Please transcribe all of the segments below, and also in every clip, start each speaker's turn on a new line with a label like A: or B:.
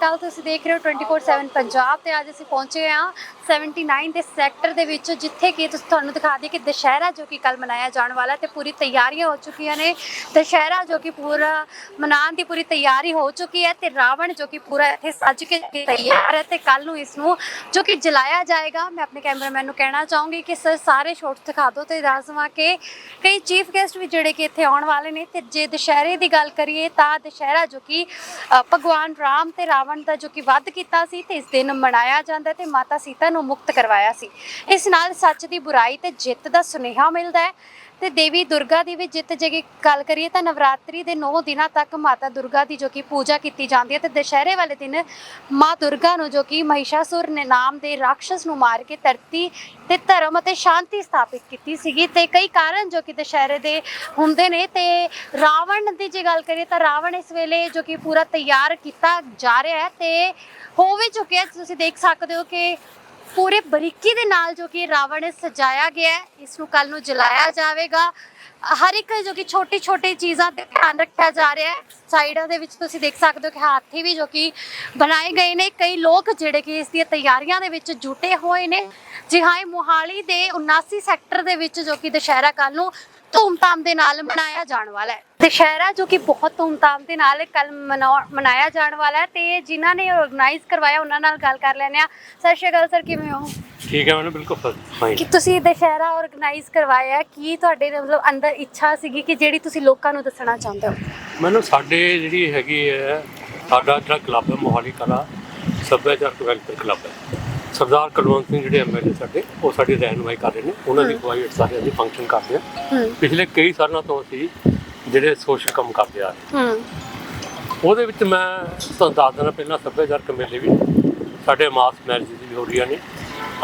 A: ਅਕਾਲ ਤੁਸੀਂ ਦੇਖ ਰਹੇ ਹੋ 24/7 ਪੰਜਾਬ ਤੇ ਅੱਜ ਅਸੀਂ ਪਹੁੰਚੇ ਹਾਂ। 79 ਦੇ ਸੈਕਟਰ ਦੇ ਵਿੱਚ ਜਿੱਥੇ ਕਿ ਤੁਸੀਂ ਤੁਹਾਨੂੰ ਦਿਖਾ ਦਈਏ ਕਿ ਦੁਸ਼ਹਿਰਾ ਜੋ ਕਿ ਕੱਲ ਮਨਾਇਆ ਜਾਣ ਵਾਲਾ ਹੈ ਤੇ ਪੂਰੀ ਤਿਆਰੀਆਂ ਹੋ ਚੁੱਕੀਆਂ ਨੇ। ਦੁਸ਼ਹਿਰਾ ਜੋ ਕਿ ਪੂਰਾ ਮਨਾਉਣ ਦੀ ਪੂਰੀ ਤਿਆਰੀ ਹੋ ਚੁੱਕੀ ਹੈ ਤੇ ਰਾਵਣ ਜੋ ਕਿ ਪੂਰਾ ਇੱਥੇ ਸੱਜ ਕੇ ਤਿਆਰ ਹੈ ਤੇ ਕੱਲ ਨੂੰ ਇਸ ਨੂੰ ਜੋ ਕਿ ਜਲਾਇਆ ਜਾਏਗਾ। ਮੈਂ ਆਪਣੇ ਕੈਮਰਾਮੈਨ ਨੂੰ ਕਹਿਣਾ ਚਾਹੂੰਗੀ ਕਿ ਸਰ ਸਾਰੇ ਸ਼ਾਟਸ ਦਿਖਾ ਦਿਓ ਤੇ ਦੱਸ ਦੇਵਾਂ ਕਿ। ਕਈ ਚੀਫ ਗੈਸਟ ਵੀ ਜਿਹੜੇ ਕਿ ਇੱਥੇ ਆਉਣ ਵਾਲੇ ਨੇ ਤੇ ਜੇ ਦੁਸ਼ਹਿਰੇ ਦੀ ਗੱਲ ਕਰੀਏ ਤਾਂ ਦੁਸ਼ਹਿਰਾ ਜੋ ਕਿ ਭਗਵਾਨ ਰਾਮ ਤੇ ਰਾਵਣ ਦਾ ਜੋ ਕਿ ਵੱਧ ਕੀਤਾ ਸੀ ਤੇ ਇਸ ਦਿਨ ਮਨਾਇਆ ਜਾਂਦਾ ਹੈ ਤੇ ਮਾਤਾ ਸੀਤਾ ਨੂੰ ਮੁਕਤ ਕਰਵਾਇਆ ਸੀ। ਇਸ ਨਾਲ ਸੱਚ ਦੀ ਬੁਰਾਈ ਤੇ ਜਿੱਤ ਦਾ ਸੁਨੇਹਾ ਮਿਲਦਾ ਹੈ। ਤੇ ਦੇਵੀ ਦੁਰਗਾ ਦੀ ਵੀ ਜਿੱਤ ਜੇ ਗੱਲ ਕਰੀਏ ਤਾਂ ਨਵਰਾਤਰੀ ਦੇ 9 ਦਿਨਾਂ ਤੱਕ ਮਾਤਾ ਦੁਰਗਾ ਦੀ ਜੋ ਕਿ ਪੂਜਾ ਕੀਤੀ ਜਾਂਦੀ ਹੈ ਤੇ ਦੁਸ਼ਹਿਰੇ ਵਾਲੇ ਦਿਨ ਮਾਂ ਦੁਰਗਾ ਨੂੰ ਜੋ ਕਿ ਮਹਿਸ਼ਾਸੁਰ ਨੇ ਨਾਮ ਦੇ ਰਾਖਸ਼ ਨੂੰ ਮਾਰ ਕੇ ਧਰਤੀ ਤੇ ਧਰਮ ਅਤੇ ਸ਼ਾਂਤੀ ਸਥਾਪਿਤ ਕੀਤੀ ਸੀਗੀ ਤੇ ਕਈ ਕਾਰਨ ਜੋ ਕਿ ਦੁਸ਼ਹਿਰੇ ਦੇ ਹੁੰਦੇ ਨੇ ਤੇ ਰਾਵਣ ਦੀ ਜੇ ਗੱਲ ਕਰੀਏ ਤਾਂ ਰਾਵਣ ਇਸ ਵੇਲੇ ਜੋ ਕਿ ਪੂਰਾ ਤਿਆਰ ਕੀਤਾ ਜਾ ਰਿਹਾ ਹੈ ਤੇ ਹੋ ਵੀ ਚੁੱਕਿਆ। ਤੁਸੀਂ ਦੇਖ ਸਕਦੇ ਹੋ ਕਿ ਪੂਰੇ ਬਰੀਕੀ ਦੇ ਨਾਲ ਜੋ ਕਿ ਰਾਵਣ ਸਜਾਇਆ ਗਿਆ ਹੈ, ਇਸ ਨੂੰ ਕੱਲ ਨੂੰ ਜਲਾਇਆ ਜਾਵੇਗਾ। ਹਰ ਇੱਕ ਜੋ ਕਿ ਛੋਟੀ ਛੋਟੀ ਚੀਜ਼ਾਂ ਤੇ ਧਿਆਨ ਰੱਖਿਆ ਜਾ ਰਿਹਾ ਹੈ। ਸਾਈਡਾਂ ਦੇ ਵਿੱਚ ਤੁਸੀਂ ਦੇਖ ਸਕਦੇ ਹੋ ਕਿ ਹਾਥੀ ਵੀ ਜੋ ਕਿ ਬਣਾਏ ਗਏ ਨੇ। ਕਈ ਲੋਕ ਜਿਹੜੇ ਕਿ ਇਸ ਦੀਆਂ ਤਿਆਰੀਆਂ ਦੇ ਵਿੱਚ ਜੁਟੇ ਹੋਏ ਨੇ। ਜੀ ਹਾਂ ਇਹ ਮੋਹਾਲੀ ਦੇ 79 ਸੈਕਟਰ ਦੇ ਵਿੱਚ ਜੋ ਕਿ ਦੁਸ਼ਹਿਰਾ ਕੱਲ ਨੂੰ ਧੂਮਧਾਮ ਦੇ ਨਾਲ ਮਨਾਇਆ ਜਾਣ ਵਾਲਾ ਹੈ। ਦੁਸ਼ਹਿਰਾ ਜੋ ਕਿ ਬਹੁਤ ਧੂਮਧਾਮ ਦੇ ਨਾਲ ਕੱਲ ਮਨਾਇਆ ਜਾਣ ਵਾਲਾ ਹੈ ਤੇ ਜਿਨ੍ਹਾਂ ਨੇ ਆਰਗੇਨਾਈਜ਼ ਕਰਵਾਇਆ ਉਹਨਾਂ ਨਾਲ ਗੱਲ ਕਰ ਲੈਂਦੇ ਆ ਸਤਿ ਸ਼੍ਰੀ ਅਕਾਲ ਸਰ ਕਿਵੇਂ ਹੋ?
B: ਠੀਕ ਹੈ ਮੈਨੂੰ ਬਿਲਕੁਲ ਫਾਈਨ
A: ਕਿ ਤੁਸੀਂ ਦੁਸ਼ਹਿਰਾ ਆਰਗੇਨਾਈਜ਼ ਕਰਵਾਇਆ ਕੀ ਤੁਹਾਡੇ ਮਤਲਬ ਅੰਦਰ ਇੱਛਾ ਸੀਗੀ ਕਿ ਜਿਹੜੀ ਤੁਸੀਂ ਲੋਕਾਂ ਨੂੰ ਦੱਸਣਾ ਚਾਹੁੰਦੇ ਹੋ?
B: ਮੈਨੂੰ ਸਾਡੇ ਜਿਹੜੀ ਹੈਗੀ ਹੈ ਸਾਡਾ ਜਿਹੜਾ ਕਲੱਬ ਹੈ ਮੋਹਾਲੀ ਕਲਾ ਸੱਭਿਆਚਾਰਕ ਵੈਲਫੇਅਰ ਕਲੱਬ ਹੈ। ਸਰਦਾਰ ਕੁਲਵੰਤ ਸਿੰਘ ਜਿਹੜੇ ਐਮਐਲਏ ਸਾਡੇ ਉਹ ਸਾਡੀ ਰਹਿਨੁਮਾਈ ਕਰ ਰਹੇ ਨੇ। ਉਹਨਾਂ ਦੀ ਅਗਵਾਈ ਸਾਰੇ ਅਸੀਂ ਫੰਕਸ਼ਨ ਕਰਦੇ ਹੂੰ। ਪਿਛਲੇ ਕਈ ਸਾਲਾਂ ਤੋਂ ਅਸੀਂ ਜਿਹੜੇ ਸੋਸ਼ਲ ਕੰਮ ਕਰਦੇ ਆ ਰਹੇ।
A: ਹੂੰ।
B: ਉਹਦੇ ਵਿੱਚ ਮੈਂ ਤੁਹਾਨੂੰ ਦੱਸ ਦਿੰਦਾ ਪਹਿਲਾਂ ਸੱਭਿਆਚਾਰਕ ਮੇਲੇ ਵੀ। ਸਾਡੇ ਮਾਸ ਮੈਰਿਜ ਵੀ ਹੋ ਰਹੀਆਂ ਨੇ।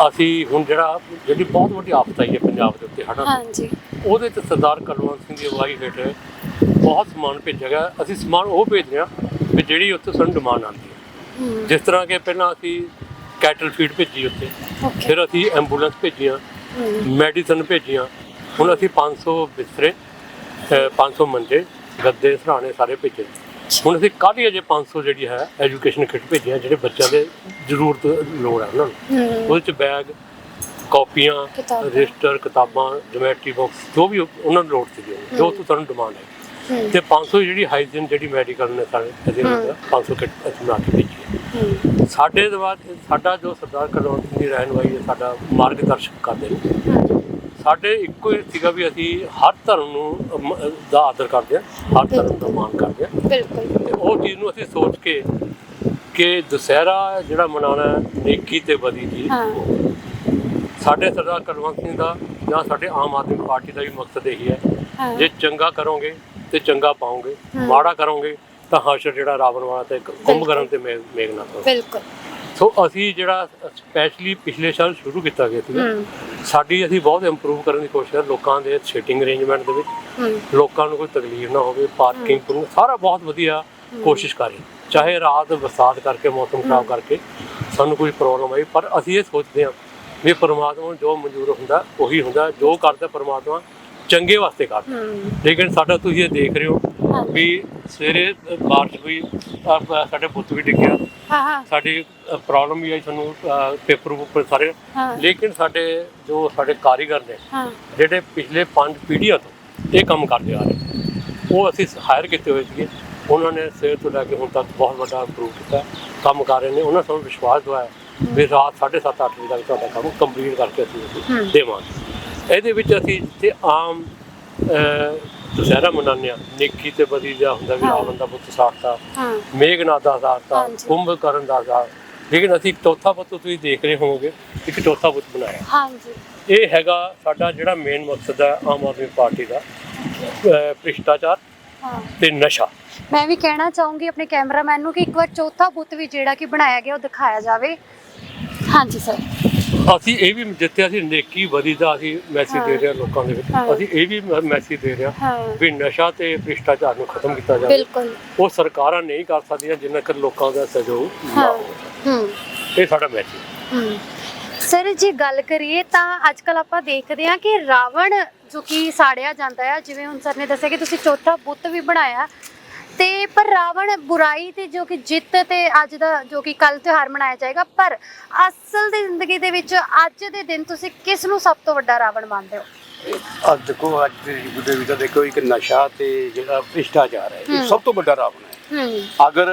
B: ਅਸੀਂ ਹੁਣ ਜਿਹੜਾ ਜਿਹੜੀ ਬਹੁਤ ਵੱਡੀ ਆਫਤ ਆਈ ਹੈ ਪੰਜਾਬ ਦੇ ਉੱਤੇ ਹੜ੍ਹਾਂ
A: ਹਾਂਜੀ।
B: ਉਹਦੇ ਤੇ ਸਰਦਾਰ ਕੁਲਵੰਤ ਸਿੰਘ ਦੀ ਅਗਵਾਈ ਹੇਠ ਬਹੁਤ ਸਮਾਨ ਭੇਜਿਆ ਗਿਆ। ਅਸੀਂ ਸਮਾਨ ਉਹ ਭੇਜਦੇ ਹਾਂ ਵੀ ਜਿਹੜੀ ਉੱਥੇ ਸਾਨੂੰ ਡਿਮਾਂਡ ਆਉਂਦੀ ਹੈ। ਜਿਸ ਤਰ੍ਹਾਂ ਕਿ ਪਹਿਲਾਂ ਅਸੀਂ ਕੈਟਲ ਫੀਡ ਭੇਜੀ ਉੱਥੇ। ਫਿਰ ਅਸੀਂ ਐਂਬੂਲੈਂਸ ਭੇਜੀਆਂ ਮੈਡੀਸਨ ਭੇਜੀਆਂ ਹੁਣ ਅਸੀਂ 500 ਬਿਸਤਰੇ 500 ਮੰਜੇ ਗੱਦੇ ਸਰਾਣੇ ਸਾਰੇ ਭੇਜੇ। ਹੁਣ ਅਸੀਂ ਕੱਲ੍ਹ ਹੀ ਅਜੇ 500 ਜਿਹੜੀ ਹੈ ਐਜੂਕੇਸ਼ਨ ਕਿੱਟ ਭੇਜੀਆਂ ਜਿਹੜੇ ਬੱਚਿਆਂ ਦੇ ਜ਼ਰੂਰਤ ਲੋੜ ਹੈ ਉਹਨਾਂ ਨੂੰ। ਉਹਦੇ ਚ ਬੈਗ ਕਾਪੀਆਂ। ਰਜਿਸਟਰ ਕਿਤਾਬਾਂ ਜਮੈਟਰੀ ਬਾਕਸ ਜੋ ਵੀ ਉਹਨਾਂ ਨੂੰ ਲੋੜ ਸੀ ਜੋ ਤੋਂ ਸਾਨੂੰ ਡਿਮਾਂਡ ਹੈ। ਤੇ 500 ਜਿਹੜੀ ਹਾਈਜੀਨ ਜਿਹੜੀ ਮੈਡੀਕਲ ਨੇ ਸਾਰੇ ਦਾ 500 ਕਿੱਟ ਅਸੀਂ ਬਣਾ ਕੇ ਭੇਜੀ ਸਾਡੇ ਦੇ ਬਾਅਦ ਸਾਡਾ ਜੋ ਸਰਦਾਰ ਸਿੰਘ ਦੀ ਰਹਿਨੁਮਾਈ ਹੈ ਸਾਡਾ ਮਾਰਗਦਰਸ਼ਕ ਕਰਦੇ ਨੇ। ਸਾਡੇ ਇੱਕੋ ਹੀ ਸੀਗਾ ਵੀ ਅਸੀਂ ਹਰ ਧਰਮ ਨੂੰ ਅਮ, ਦਾ ਆਦਰ ਕਰਦੇ ਹਾਂ ਹਰ ਧਰਮ ਦਾ ਮਾਣ ਕਰਦੇ ਹਾਂ।
A: ਬਿਲਕੁਲ।
B: ਤੇ ਉਹ ਚੀਜ਼ ਨੂੰ ਅਸੀਂ ਸੋਚ ਕੇ ਕਿ ਦੁਸਹਿਰਾ ਜਿਹੜਾ ਮਨਾਉਣਾ ਹੈ, ਨੇਕੀ ਤੇ ਬਦੀ ਦੀ
A: ਹਾਂ।
B: ਸਾਡੇ ਸਰਦਾਰ ਕੁਲਵੰਤ ਸਿੰਘ ਦਾ ਜਾਂ ਸਾਡੇ ਆਮ ਆਦਮੀ ਪਾਰਟੀ ਦਾ ਵੀ ਮਕਸਦ ਇਹੀ ਹੈ
A: ਹਾਂ।
B: ਜੇ ਚੰਗਾ ਕਰੋਗੇ ਤੇ ਚੰਗਾ ਪਾਓਗੇ। ਮਾੜਾ ਕਰੋਗੇ ਤਾਂ ਹਾਸ਼ਰ ਜਿਹੜਾ ਰਾਵਣ ਵਾਲਾ ਤੇ ਕੁੰਭਕਰਨ ਤੇ ਮੇਘ- ਮੇਘਨਾਥ
A: ਬਿਲਕੁਲ।
B: ਸੋ ਅਸੀਂ ਜਿਹੜਾ ਸਪੈਸ਼ਲੀ ਪਿਛਲੇ ਸਾਲ ਸ਼ੁਰੂ ਕੀਤਾ ਗਿਆ ਸੀ
A: ਹੂੰ।
B: ਸਾਡੀ ਅਸੀਂ ਬਹੁਤ ਇੰਪਰੂਵ ਕਰਨ ਦੀ ਕੋਸ਼ਿਸ਼ ਕਰ ਲੋਕਾਂ ਦੇ ਸੀਟਿੰਗ ਅਰੇਂਜਮੈਂਟ ਦੇ ਵਿੱਚ।
A: ਹੂੰ।
B: ਲੋਕਾਂ ਨੂੰ ਕੋਈ ਤਕਲੀਫ ਨਾ ਹੋਵੇ ਪਾਰਕਿੰਗ ਸਾਰਾ ਬਹੁਤ ਵਧੀਆ ਕੋਸ਼ਿਸ਼ ਕਰੀ ਚਾਹੇ ਰਾਤ ਬਰਸਾਤ ਕਰਕੇ ਮੌਸਮ ਖਰਾਬ ਕਰਕੇ ਸਾਨੂੰ ਕੋਈ ਪ੍ਰੋਬਲਮ ਆਈ ਪਰ ਅਸੀਂ ਇਹ ਸੋਚਦੇ ਹਾਂ ਵੀ ਪਰਮਾਤਮਾ ਨੂੰ ਜੋ ਮਨਜ਼ੂਰ ਹੁੰਦਾ ਉਹੀ ਹੁੰਦਾ ਜੋ ਕਰਦਾ ਪਰਮਾਤਮਾ ਚੰਗੇ ਵਾਸਤੇ ਕਰਦਾ
A: ਹੂੰ
B: ਲੇਕਿਨ ਸਾਡਾ ਤੁਸੀਂ ਇਹ ਦੇਖ ਰਹੇ ਹੋ। ਵੀ ਸਵੇਰੇ ਬਾਰਿਸ਼ ਹੋਈ ਸਾਡੇ ਬੁੱਤ ਵੀ ਡਿੱਗਿਆ
A: ਹਾਂ ਹਾਂ।
B: ਸਾਡੀ ਪ੍ਰੋਬਲਮ ਵੀ ਆਈ ਸਾਨੂੰ ਪੇਪਰ ਉੱਪਰ ਸਾਰੇ। ਲੇਕਿਨ ਸਾਡੇ ਜੋ ਸਾਡੇ ਕਾਰੀਗਰ ਨੇ ਜਿਹੜੇ ਪਿਛਲੇ 5 ਪੀੜ੍ਹੀਆਂ ਤੋਂ ਇਹ ਕੰਮ ਕਰਦੇ ਆ ਰਹੇ ਉਹ ਅਸੀਂ ਹਾਇਰ ਕੀਤੇ ਹੋਏ ਸੀਗੇ। ਉਹਨਾਂ ਨੇ ਸਵੇਰ ਤੋਂ ਲੈ ਕੇ ਹੁਣ ਤੱਕ ਬਹੁਤ ਵੱਡਾ ਇੰਪਰੂਵ ਕੀਤਾ। ਕੰਮ ਕਰ ਰਹੇ ਨੇ ਉਹਨਾਂ ਸਾਨੂੰ ਵਿਸ਼ਵਾਸ ਦਵਾਇਆ ਵੀ ਰਾਤ 7:30 ਅੱਠ ਵਜੇ ਤੱਕ ਤੁਹਾਡਾ ਕੰਮ ਕੰਪਲੀਟ ਕਰਕੇ। ਅਸੀਂ ਦੇਵਾਂਗੇ। ਇਹਦੇ ਵਿੱਚ ਅਸੀਂ ਜਿੱਥੇ ਆਮ ਦੁਸਹਿਰਾ ਮਨਾਉਂਦੇ ਨੇਕੀ ਤੇ ਬਦੀ ਦਾ ਹੁੰਦਾ ਵੀ। ਰਾਵਣ ਦਾ ਪੁੱਤ ਸਾੜਤਾ
A: ਹਾਂ।
B: ਮੇਘਨਾਥ ਦਾ
A: ਹਾਂਜੀ।
B: ਕੁੰਭਕਰਨ ਦਾ ਸਾੜ ਲੇਕਿਨ ਅਸੀਂ ਚੌਥਾ ਪੁੱਤ ਤੁਸੀਂ ਦੇਖ ਰਹੇ ਹੋਵੋਗੇ ਇੱਕ ਚੌਥਾ ਪੁੱਤ ਬਣਾਇਆ।
A: ਹਾਂਜੀ।
B: ਇਹ ਹੈਗਾ ਸਾਡਾ ਜਿਹੜਾ ਮੇਨ ਮਕਸਦ ਹੈ ਆਮ ਆਦਮੀ ਪਾਰਟੀ ਦਾ ਭ੍ਰਿਸ਼ਟਾਚਾਰ ਤੇ ਨਸ਼ਾ।
A: ਮੈਂ ਵੀ ਕਹਿਣਾ ਚਾਹੂੰਗੀ ਆਪਣੇ ਕੈਮਰਾਮੈਨ ਨੂੰ ਕਿ ਇੱਕ ਵਾਰ ਚੌਥਾ ਬੁੱਤ ਵੀ ਜਿਹੜਾ ਕਿ ਬਣਾਇਆ ਗਿਆ ਉਹ ਦਿਖਾਇਆ ਜਾਵੇ। ਹਾਂਜੀ ਸਰ
B: ਅਸੀਂ ਇਹ ਵੀ ਜਿੱਥੇ ਅਸੀਂ ਨੇਕੀ ਬਦੀ ਦਾ ਅਸੀਂ ਮੈਸੇਜ ਦੇ ਰਹੇ ਹਾਂ ਲੋਕਾਂ ਦੇ ਵਿੱਚ। ਅਸੀਂ ਇਹ ਵੀ ਮੈਸੇਜ ਦੇ ਰਹੇ ਹਾਂ ਵੀ ਨਸ਼ਾ ਤੇ ਭ੍ਰਿਸ਼ਟਾਚਾਰ ਨੂੰ ਖਤਮ ਕੀਤਾ ਜਾਵੇ।
A: ਬਿਲਕੁਲ।
B: ਉਹ ਸਰਕਾਰਾਂ ਨਹੀਂ ਕਰ ਸਕਦੀਆਂ ਜਿੰਨਾ ਕਰ ਲੋਕਾਂ ਦਾ ਸਹਿਯੋਗ ਨਾ
A: ਹੂੰ।
B: ਇਹ ਸਾਡਾ ਮੈਸੇਜ
A: ਹੂੰ। ਸਰ ਜੇ ਗੱਲ ਕਰੀਏ ਤਾਂ ਅੱਜ ਕੱਲ ਆਪਾਂ ਦੇਖਦੇ ਹਾਂ ਕਿ ਰਾਵਣ ਜੋ ਕਿ ਸਾੜਿਆ ਜਾਂਦਾ ਹੈ ਜਿਵੇਂ ਹੁਣ ਸਰ ਨੇ ਦੱਸਿਆ ਕਿ ਤੁਸੀਂ ਚੌਥਾ ਬੁੱਤ ਵੀ ਬਣਾਇਆ ਤੇ ਪਰ ਰਾਵਣ ਬੁਰਾਈ ਤੇ ਜੋ ਕਿ ਜਿੱਤ ਤੇ ਅੱਜ ਦਾ ਜੋ ਕਿ ਕੱਲ ਤਿਉਹਾਰ ਮਨਾਇਆ ਜਾਏਗਾ ਪਰ ਅਸਲ ਦੀ ਜ਼ਿੰਦਗੀ ਦੇ ਵਿੱਚ ਅੱਜ ਦੇ ਦਿਨ ਤੁਸੀਂ ਕਿਸ ਨੂੰ ਸਭ ਤੋਂ ਵੱਡਾ ਰਾਵਣ ਮੰਨਦੇ ਹੋ
C: ਅੱਜ ਦੇਖੋ ਅੱਜ ਦੇ ਯੁੱਗ ਦੇ ਵਿੱਚ ਤਾਂ ਦੇਖੋ ਇੱਕ ਨਸ਼ਾ ਤੇ ਜਿਹੜਾ ਭ੍ਰਿਸ਼ਟਾਚਾਰ ਹੈ। ਇਹ ਸਭ ਤੋਂ ਵੱਡਾ ਰਾਵਣ ਹੈ ਅਗਰ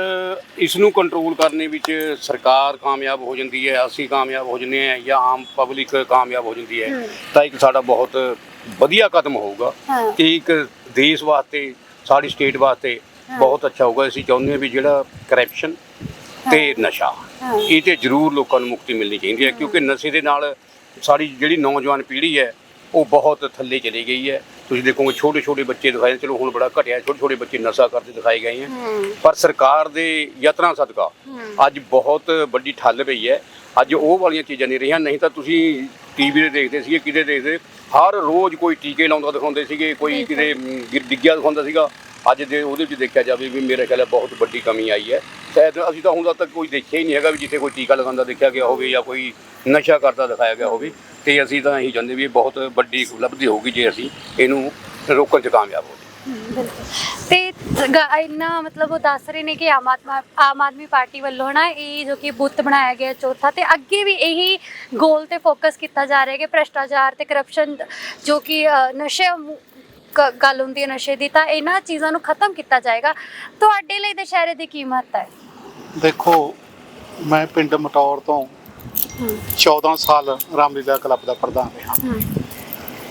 C: ਇਸ ਨੂੰ ਕੰਟਰੋਲ ਕਰਨੇ ਵਿੱਚ ਸਰਕਾਰ ਕਾਮਯਾਬ ਹੋ ਜਾਂਦੀ ਹੈ ਅਸੀਂ ਕਾਮਯਾਬ ਹੋ ਜਾਂਦੇ ਹਾਂ ਜਾਂ ਆਮ ਪਬਲਿਕ ਕਾਮਯਾਬ ਹੋ ਜਾਂਦੀ ਹੈ। ਤਾਂ ਇੱਕ ਸਾਡਾ ਬਹੁਤ ਵਧੀਆ ਕਦਮ ਹੋਊਗਾ ਇੱਕ ਦੇਸ਼ ਵਾਸਤੇ ਸਾਡੀ ਸਟੇਟ ਵਾਸਤੇ। ਬਹੁਤ ਅੱਛਾ ਹੋਊਗਾ। ਅਸੀਂ ਚਾਹੁੰਦੇ ਹਾਂ ਵੀ ਜਿਹੜਾ ਕਰਪਸ਼ਨ ਤੇ ਨਸ਼ਾ। ਇਹ ਤੇ ਜ਼ਰੂਰ ਲੋਕਾਂ ਨੂੰ ਮੁਕਤੀ ਮਿਲਣੀ ਚਾਹੀਦੀ ਹੈ ਕਿਉਂਕਿ ਨਸ਼ੇ ਦੇ ਨਾਲ ਸਾਡੀ ਜਿਹੜੀ ਨੌਜਵਾਨ ਪੀੜ੍ਹੀ ਹੈ ਉਹ ਬਹੁਤ ਥੱਲੇ ਚਲੀ ਗਈ ਹੈ। ਤੁਸੀਂ ਦੇਖੋਗੇ ਛੋਟੇ ਛੋਟੇ ਬੱਚੇ ਦਿਖਾਏ ਚਲੋ ਹੁਣ ਬੜਾ ਘਟਿਆ ਛੋਟੇ ਛੋਟੇ ਬੱਚੇ ਨਸ਼ਾ ਕਰਦੇ ਦਿਖਾਏ ਗਏ ਹੈ।
A: ਹੂੰ।
C: ਪਰ ਸਰਕਾਰ ਦੇ ਯਤਨਾਂ ਸਦਕਾ ਅੱਜ ਬਹੁਤ ਵੱਡੀ ਠੱਲ ਪਈ ਹੈ। ਅੱਜ ਉਹ ਵਾਲੀਆਂ ਚੀਜ਼ਾਂ ਨਹੀਂ ਰਹੀਆਂ। ਨਹੀਂ ਤਾਂ ਤੁਸੀਂ ਟੀਵੀ ਤੇ ਦੇਖਦੇ ਸੀਗੇ ਕਿਤੇ ਦੇਖਦੇ ਹਰ ਰੋਜ਼ ਕੋਈ ਟੀਕੇ ਲਾਉਂਦਾ ਦਿਖਾਉਂਦੇ ਸੀਗੇ ਕੋਈ। ਕਿਤੇ ਡਿੱਗਿਆ ਦਿਖਾਉਂਦਾ ਸੀਗਾ। ਅੱਜ ਦੇ ਉਹਦੇ ਵਿੱਚ ਦੇਖਿਆ ਜਾਵੇ ਵੀ ਮੇਰੇ ਖਿਆਲ ਬਹੁਤ ਵੱਡੀ ਕਮੀ ਆਈ ਹੈ ਸ਼ਾਇਦ ਅਸੀਂ ਤਾਂ ਹੁਣ ਤੱਕ ਕੋਈ ਦੇਖਿਆ ਹੀ ਨਹੀਂ ਹੈਗਾ ਵੀ ਜਿੱਥੇ ਕੋਈ ਟੀਕਾ ਲਗਾਉਂਦਾ ਦੇਖਿਆ ਗਿਆ ਹੋਵੇ ਜਾਂ ਕੋਈ ਨਸ਼ਾ ਕਰਦਾ ਦਿਖਾਇਆ ਗਿਆ ਹੋਵੇ ਤੇ ਅਸੀਂ ਤਾਂ ਇਹੀ ਚਾਹੁੰਦੇ ਵੀ ਬਹੁਤ ਵੱਡੀ ਉਪਲਬਧੀ ਹੋਊਗੀ ਜੇ ਅਸੀਂ ਇਹਨੂੰ ਰੋਕਣ 'ਚ ਕਾਮਯਾਬ ਹੋ ਜਾਈਏ
A: ਹਮ, ਤੇ ਇੰਨਾ ਮਤਲਬ ਉਹ ਦੱਸ ਰਹੇ ਨੇ ਕਿ ਆਮ ਆਦਮੀ ਆਮ ਆਦਮੀ ਪਾਰਟੀ ਵੱਲੋਂ ਨਾ ਇਹ ਜੋ ਕਿ ਬੁੱਤ ਬਣਾਇਆ ਗਿਆ ਚੌਥਾ ਤੇ ਅੱਗੇ ਵੀ ਇਹੀ ਗੋਲ ਤੇ ਫੋਕਸ ਕੀਤਾ ਜਾ ਰਿਹਾ ਕਿ ਭ੍ਰਸ਼ਟਾਚਾਰ ਤੇ ਕਰਪਸ਼ਨ ਜੋ ਕਿ ਅ, ਨਸ਼ੇ ਗੱਲ ਹੁੰਦੀ ਹੈ ਨਸ਼ੇ ਦੀ ਤਾਂ ਇਹਨਾਂ ਚੀਜ਼ਾਂ ਨੂੰ ਖਤਮ ਕੀਤਾ ਜਾਏਗਾ। ਤੁਹਾਡੇ ਲਈ ਦੁਸ਼ਹਿਰੇ ਦੀ ਕੀ ਮਹੱਤਤਾ ਹੈ?
D: ਦੇਖੋ ਮੈਂ ਪਿੰਡ ਮਟੌਰ ਤੋਂ 14 ਸਾਲ ਰਾਮਲੀਲਾ ਕਲੱਬ ਦਾ ਪ੍ਰਧਾਨ ਰਿਹਾ।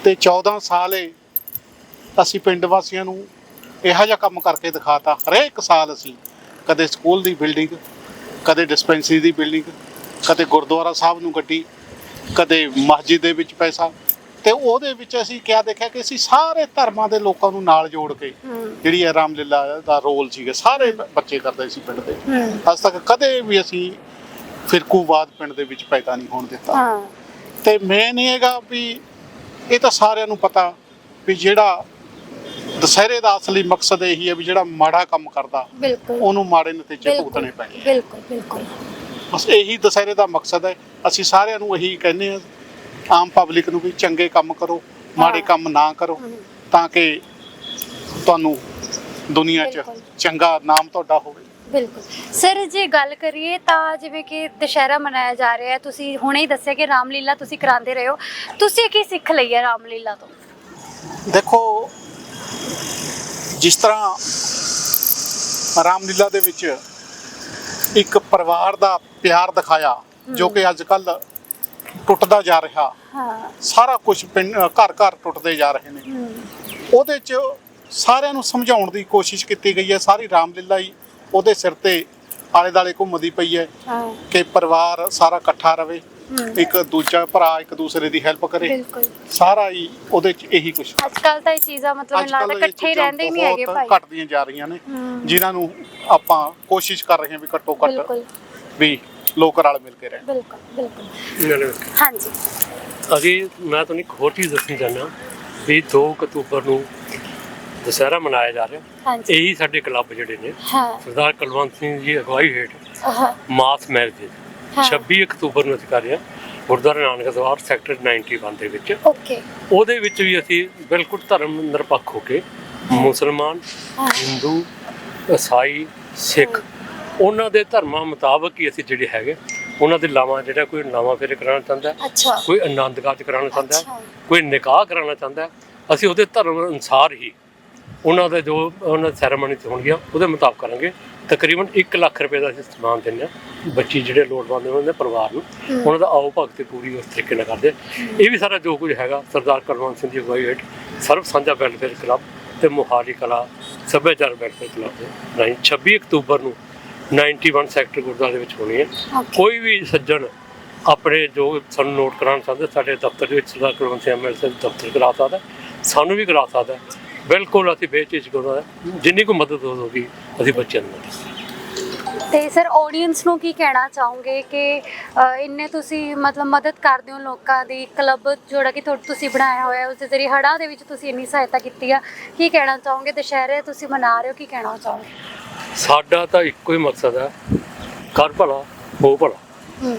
D: ਤੇ 14 ਸਾਲ ਇਹ ਅਸੀਂ ਪਿੰਡ ਵਾਸੀਆਂ ਨੂੰ ਇਹੋ ਜਿਹਾ ਕੰਮ ਕਰਕੇ ਦਿਖਾਤਾ। ਹਰੇਕ ਸਾਲ ਅਸੀਂ ਕਦੇ ਸਕੂਲ ਦੀ ਬਿਲਡਿੰਗ ਕਦੇ ਡਿਸਪੈਂਸਰੀ ਦੀ ਬਿਲਡਿੰਗ ਕਦੇ ਗੁਰਦੁਆਰਾ ਸਾਹਿਬ ਨੂੰ ਗੱਡੀ ਕਦੇ ਮਸਜਿਦ ਦੇ ਵਿੱਚ ਪੈਸਾ ਤੇ ਉਹਦੇ ਵਿੱਚ ਅਸੀਂ ਕਿਆ ਦੇਖਿਆ ਕਿ ਅਸੀਂ ਸਾਰੇ ਧਰਮਾਂ ਦੇ ਲੋਕਾਂ ਨੂੰ ਨਾਲ ਜੋੜ ਕੇ ਜਿਹੜੀ ਇਹ ਰਾਮਲੀਲਾ ਦਾ ਰੋਲ ਸੀਗਾ ਸਾਰੇ ਬੱਚੇ ਕਰਦੇ ਸੀ ਪਿੰਡ ਦੇ। ਅੱਜ ਤੱਕ ਕਦੇ ਵੀ ਅਸੀਂ ਫਿਰਕੂਵਾਦ ਪਿੰਡ ਦੇ ਵਿੱਚ ਪੈਦਾ ਨਹੀਂ ਹੋਣ ਦਿੱਤਾ।
A: ਹਾਂ।
D: ਤੇ ਮੇਨ ਇਹ ਹੈਗਾ ਵੀ ਇਹ ਤਾਂ ਸਾਰਿਆਂ ਨੂੰ ਪਤਾ ਵੀ ਜਿਹੜਾ ਦੁਸਹਿਰੇ ਦਾ ਅਸਲੀ ਮਕਸਦ ਇਹੀ ਹੈ ਵੀ ਜਿਹੜਾ ਮਾੜਾ ਕੰਮ ਕਰਦਾ ਉਹਨੂੰ ਮਾੜੇ ਨਤੀਜੇ ਭੁਗਤਣੇ ਪੈਣੇ। ਆ।
A: ਬਿਲਕੁਲ ਬਿਲਕੁਲ।
D: ਬਸ ਇਹੀ ਦੁਸਹਿਰੇ ਦਾ ਮਕਸਦ ਹੈ। ਅਸੀਂ ਸਾਰਿਆਂ ਨੂੰ ਇਹੀ ਕਹਿੰਦੇ ਹਾਂ ਆਮ ਪਬਲਿਕ ਨੂੰ ਵੀ ਚੰਗੇ ਕੰਮ ਕਰੋ ਮਾੜੇ। ਕੰਮ ਨਾ ਕਰੋ। ਤਾਂ ਕਿ ਤੁਹਾਨੂੰ ਦੁਨੀਆ 'ਚ
A: ਬਿਲਕੁਲ।
D: ਚੰਗਾ ਨਾਮ ਤੁਹਾਡਾ ਹੋਵੇ
A: ਬਿਲਕੁਲ ਸਰ ਜੇ ਗੱਲ ਕਰੀਏ ਤਾਂ ਜਿਵੇਂ ਕਿ ਦੁਸ਼ਹਿਰਾ ਮਨਾਇਆ ਜਾ ਰਿਹਾ ਹੈ ਤੁਸੀਂ ਹੁਣੇ ਹੀ ਦੱਸਿਆ ਕਿ ਰਾਮਲੀਲਾ ਤੁਸੀਂ ਕਰਾਉਂਦੇ ਰਹੇ ਹੋ ਤੁਸੀਂ ਕੀ ਸਿੱਖ ਲਈ ਹੈ ਰਾਮਲੀਲਾ ਤੋਂ
D: ਦੇਖੋ ਜਿਸ ਤਰ੍ਹਾਂ ਰਾਮਲੀਲਾ ਦੇ ਵਿੱਚ ਇੱਕ ਪਰਿਵਾਰ ਦਾ ਪਿਆਰ ਦਿਖਾਇਆ ਜੋ ਕਿ ਅੱਜ ਕੱਲ ਟੁੱਟਦਾ ਜਾ ਰਿਹਾ।
A: ਹਾਂ।
D: ਸਾਰਾ ਕੁਝ ਘਰ ਘਰ ਟੁੱਟਦੇ ਜਾ ਰਹੇ ਨੇ। ਉਹਦੇ 'ਚ ਸਾਰਿਆਂ ਨੂੰ ਸਮਝਾਉਣ ਦੀ ਕੋਸ਼ਿਸ਼ ਕੀਤੀ ਗਈ ਹੈ। ਸਾਰੀ ਰਾਮਲੀਲਾ ਹੀ ਉਹਦੇ ਸਿਰ ਤੇ ਆਲੇ ਦਾਲੇ ਘੁੰਮਦੀ ਪਈ ਹੈ ਕਿ ਪਰਿਵਾਰ ਸਾਰਾ ਇਕੱਠਾ ਰਵੇ। ਇੱਕ ਦੂਜਾ ਭਰਾ ਇੱਕ ਦੂਸਰੇ ਦੀ ਹੈਲਪ ਕਰੇ। ਸਾਰਾ ਹੀ ਉਹਦੇ 'ਚ ਇਹੀ ਕੁਝ
A: ਅੱਜ ਕੱਲ ਤਾਂ ਇਹ ਚੀਜ਼ਾਂ ਮਤਲਬ
D: ਇਹ
A: ਇਕੱਠੇ ਰਹਿੰਦੇ ਹੀ ਨਹੀਂ ਹੈਗੇ ਭਾਈ।
D: ਘਟਦੀਆਂ ਜਾ ਰਹੀਆਂ ਨੇ। ਜਿਨ੍ਹਾਂ ਨੂੰ ਆਪਾਂ ਕੋਸ਼ਿਸ਼ ਕਰ ਰਹੇ ਹਾਂ ਵੀ ਘੱਟੋ ਘੱਟ ਵੀ ਲੋਕ ਰਲ ਮਿਲ ਕੇ ਰਹਿਣ।
A: ਬਿਲਕੁਲ ਬਿਲਕੁਲ। ਹਾਂਜੀ।
B: ਅਸੀਂ ਮੈਂ ਤੁਹਾਨੂੰ ਇੱਕ ਹੋਰ ਚੀਜ਼ ਦੱਸਣੀ ਚਾਹੁੰਦਾ ਵੀ 2 ਅਕਤੂਬਰ ਨੂੰ ਦੁਸਹਿਰਾ ਮਨਾਇਆ ਜਾ ਰਿਹਾ।
A: ਹਾਂਜੀ।
B: ਇਹੀ ਸਾਡੇ ਕਲੱਬ ਜਿਹੜੇ ਨੇ
A: ਹਾਂ।
B: ਸਰਦਾਰ ਕੁਲਵੰਤ ਸਿੰਘ ਜੀ ਅਗਵਾਈ ਹੇਠ
A: ਹਾਂ।
B: ਮਾਸ ਮੈਰਿਜ
A: ਹਾਂ।
B: 26 ਅਕਤੂਬਰ ਨੂੰ ਅਸੀਂ ਕਰ ਰਹੇ ਹਾਂ ਗੁਰਦੁਆਰਾ ਨਾਨਕ ਦਰਬਾਰ ਸੈਕਟਰ 91 ਦੇ ਵਿੱਚ।
A: ਓਕੇ।
B: ਉਹਦੇ ਵਿੱਚ ਵੀ ਅਸੀਂ ਬਿਲਕੁਲ ਧਰਮ ਨਿਰਪੱਖ ਹੋ ਕੇ ਮੁਸਲਮਾਨ
A: ਹਾਂ।
B: ਹਿੰਦੂ ਈਸਾਈ ਸਿੱਖ ਉਹਨਾਂ ਦੇ ਧਰਮਾਂ ਮੁਤਾਬਕ ਹੀ ਅਸੀਂ ਜਿਹੜੇ ਹੈਗੇ ਉਹਨਾਂ ਦੇ ਲਾਵਾਂ ਜਿਹੜਾ ਕੋਈ ਲਾਵਾਂ ਫੇਰੇ ਕਰਾਉਣਾ ਚਾਹੁੰਦਾ
A: ਅੱਛਾ
B: ਕੋਈ ਆਨੰਦ ਕਾਰਜ ਕਰਾਉਣਾ ਚਾਹੁੰਦਾ ਕੋਈ ਨਿਕਾਹ ਕਰਾਉਣਾ ਚਾਹੁੰਦਾ। ਅਸੀਂ ਉਹਦੇ ਧਰਮ ਅਨੁਸਾਰ ਹੀ ਉਹਨਾਂ ਦੇ ਜੋ ਉਹਨਾਂ ਸੈਰੇਮਨੀ ਹੋਣਗੀਆਂ ਉਹਦੇ ਮੁਤਾਬਕ ਕਰਾਂਗੇ ਤਕਰੀਬਨ 1 ਲੱਖ ਰੁਪਏ ਦਾ ਅਸੀਂ ਸਮਾਨ ਦਿੰਦੇ ਹਾਂ ਬੱਚੀ ਜਿਹੜੇ ਲੋੜਵੰਦ ਉਹਨਾਂ ਦੇ ਪਰਿਵਾਰ ਨੂੰ। ਉਹਨਾਂ ਦਾ ਆਓ ਭਗਤ ਪੂਰੀ ਉਸ ਤਰੀਕੇ ਨਾਲ ਕਰਦੇ। ਇਹ ਵੀ ਸਾਰਾ ਜੋ ਕੁਝ ਹੈਗਾ ਸਰਦਾਰ ਕੁਲਵੰਤ ਸਿੰਘ ਦੀ ਅਗਵਾਈ ਹੇਠ ਸਰਵ ਸਾਂਝਾ ਵੈਲਫੇਅਰ ਕਲੱਬ ਤੇ ਮੁਹਾਲੀ ਕਲਾ ਸੱਭਿਆਚਾਰ ਵੈਲਫੇਅਰ ਕਲੱਬ ਦੇ ਰਾਹੀਂ 26 ਅਕਤੂਬਰ ਨੂੰ 91 ਸੈਕਟਰ ਗੁਰਦੁਆਰੇ ਵਿੱਚ ਹੋਣੀ ਹੈ ਕੋਈ ਵੀ ਸੱਜਣ ਆਪਣੇ ਜੋ ਸਾਨੂੰ ਨੋਟ ਕਰਾਉਣ ਚਾਹੁੰਦੇ ਸਾਡੇ ਦਫ਼ਤਰ ਦੇ ਵਿੱਚ ਸਰਦਾਰ ਕੁਲਵੰਤ ਸਿੰਘ ਐਮਐਲਏ ਸਾਹਿਬ ਦਫ਼ਤਰ ਕਰਾ ਸਕਦਾ। ਸਾਨੂੰ ਵੀ ਕਰਾ ਸਕਦਾ। ਬਿਲਕੁਲ ਅਸੀਂ ਬੇਚਿਜਕ ਹੁੰਦਾ ਹੈ। ਜਿੰਨੀ ਕੋ ਮਦਦ ਹੋ ਸਕਦੀ ਅਸੀਂ ਬੱਚਿਆਂ ਨੂੰ
A: ਤੇ ਸਰ ਆਡੀਅנס ਨੂੰ ਕੀ ਕਹਿਣਾ ਚਾਹੋਗੇ ਕਿ ਇੰਨੇ ਤੁਸੀਂ ਮਤਲਬ ਮਦਦ ਕਰਦੇ ਹੋ ਲੋਕਾਂ ਦੀ ਕਲੱਬ ਜਿਹੜਾ ਕਿ ਤੁਸੀਂ ਬਣਾਇਆ ਹੋਇਆ ਉਸ ਦੇ ਜ਼ਰੀਏ ਹੜ੍ਹਾਂ ਦੇ ਵਿੱਚ ਤੁਸੀਂ ਇੰਨੀ ਸਹਾਇਤਾ ਕੀਤੀ ਆ ਕੀ ਕਹਿਣਾ ਚਾਹੋਗੇ ਦੁਸ਼ਹਿਰੇ ਤੁਸੀਂ ਮਨਾ ਰਹੇ ਹੋ ਕੀ ਕਹਿਣਾ ਚਾਹੋਗੇ
B: ਸਾਡਾ ਤਾਂ ਇੱਕੋ ਹੀ ਮਕਸਦ ਹੈ ਕਰ ਭਲਾ ਹੋ ਭਲਾ।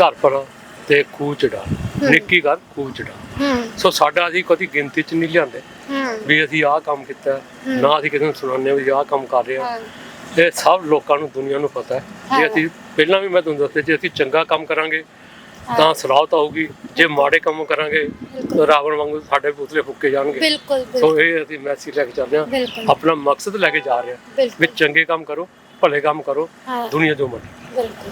B: ਘਰ ਭਲਾ ਤੇ ਖੂਹ ਚ ਡਾਲ ਨੇਕੀ ਕਰ ਖੂਬ ਚੜਾ ਸੋ ਸਾਡਾ ਅਸੀਂ ਕਦੀ ਗਿਣਤੀ ਚ ਨਹੀਂ ਲਿਆਂਦੇ। ਵੀ ਅਸੀਂ ਆਹ ਕੰਮ ਕੀਤਾ। ਨਾ ਅਸੀਂ ਕਿਸੇ ਨੂੰ ਸੁਣਾਉਂਦੇ ਵੀ ਆਹ ਕੰਮ ਕਰ ਰਹੇ ਹਾਂ। ਇਹ ਸਭ ਲੋਕਾਂ ਨੂੰ ਦੁਨੀਆ ਨੂੰ ਪਤਾ ਹੈ। ਜੇ। ਅਸੀਂ ਪਹਿਲਾਂ ਵੀ ਮੈਂ ਤੁਹਾਨੂੰ ਦੱਸਿਆ ਜੇ ਅਸੀਂ ਚੰਗਾ ਕੰਮ ਕਰਾਂਗੇ ਤਾਂ ਸਲਾਹਤ ਆਊਗੀ ਜੇ ਮਾੜੇ ਕੰਮ ਕਰਾਂਗੇ ਤਾਂ ਰਾਵਣ ਵਾਂਗੂ ਸਾਡੇ ਪੁਤਲੇ ਫੁੱਕੇ ਜਾਣਗੇ।
A: ਬਿਲਕੁਲ
B: ਸੋ
A: ਬਿਲਕੁਲ।
B: ਇਹ ਅਸੀਂ ਮੈਸੇਜ ਲੈ ਕੇ ਚੱਲਦੇ ਹਾਂ।
A: ਬਿਲਕੁਲ।
B: ਆਪਣਾ ਮਕਸਦ ਲੈ ਕੇ ਜਾ ਰਹੇ ਹਾਂ। ਵੀ ਚੰਗੇ ਕੰਮ ਕਰੋ ਭਲੇ ਕੰਮ ਕਰੋ।
A: ਹਾਂ।
B: ਦੁਨੀਆ ਜੋ ਮਰਜ਼ੀ।
A: ਬਿਲਕੁਲ।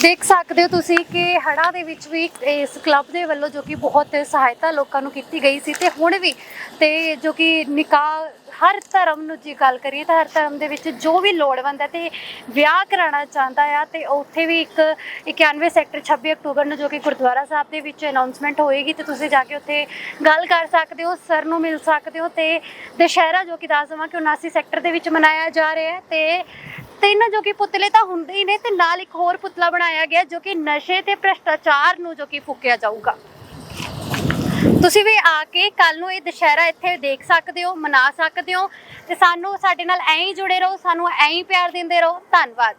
A: ਦੇਖ ਸਕਦੇ ਹੋ ਤੁਸੀਂ ਕਿ ਹੜਾ ਦੇ ਵਿੱਚ ਵੀ ਇਸ ਕਲੱਬ ਦੇ ਵੱਲੋਂ ਜੋ ਕਿ ਬਹੁਤ ਸਹਾਇਤਾ ਲੋਕਾਂ ਨੂੰ ਕੀਤੀ ਗਈ ਸੀ ਤੇ ਹੁਣ ਵੀ ਤੇ ਜੋ ਕਿ ਨਿਕਾਹ ਹਰ ਧਰਮ ਨੂੰ ਜੇ ਗੱਲ ਕਰੀਏ ਤਾਂ ਹਰ ਧਰਮ ਦੇ ਵਿੱਚ ਜੋ ਵੀ ਲੋੜਵੰਦ ਹੈ ਤੇ ਵਿਆਹ ਕਰਾਉਣਾ ਚਾਹੁੰਦਾ ਆ ਤੇ ਉੱਥੇ ਵੀ ਇੱਕ 91 ਸੈਕਟਰ 26 ਅਕਤੂਬਰ ਨੂੰ ਜੋ ਕਿ ਗੁਰਦੁਆਰਾ ਸਾਹਿਬ ਦੇ ਵਿੱਚ ਅਨਾਉਂਸਮੈਂਟ ਹੋਏਗੀ ਤੇ ਤੁਸੀਂ ਜਾ ਕੇ ਉੱਥੇ ਗੱਲ ਕਰ ਸਕਦੇ ਹੋ, ਸਰ ਨੂੰ ਮਿਲ ਸਕਦੇ ਹੋ ਤੇ ਦੁਸ਼ਹਿਰਾ ਜੋ ਕਿ ਦੱਸ ਦੇਵਾਂ ਕਿ 79 ਸੈਕਟਰ ਦੇ ਵਿੱਚ ਮਨਾਇਆ ਜਾ ਰਿਹਾ ਹੈ ਤੇ ਤਿੰਨ ਜੋ ਕਿ ਪੁਤਲੇ ਤਾਂ ਹੁੰਦੇ ਹੀ ਨੇ ਤੇ ਨਾਲ ਇੱਕ ਹੋਰ ਪੁਤਲਾ ਬਣਾਇਆ ਗਿਆ ਜੋ ਕਿ ਨਸ਼ੇ ਤੇ ਭ੍ਰਸ਼ਟਾਚਾਰ ਨੂੰ ਜੋ ਕਿ ਫੂਕਿਆ ਜਾਊਗਾ। ਤੁਸੀਂ ਵੀ ਆ ਕੇ ਕੱਲ ਨੂੰ ਇਹ ਦੁਸ਼ਹਿਰਾ ਇੱਥੇ ਦੇਖ ਸਕਦੇ ਹੋ, ਮਨਾ ਸਕਦੇ ਹੋ ਤੇ ਸਾਨੂੰ ਸਾਡੇ ਨਾਲ ਐਂ ਹੀ ਜੁੜੇ ਰਹੋ, ਸਾਨੂੰ ਐਂ ਹੀ ਪਿਆਰ ਦਿੰਦੇ ਰਹੋ। ਧੰਨਵਾਦ।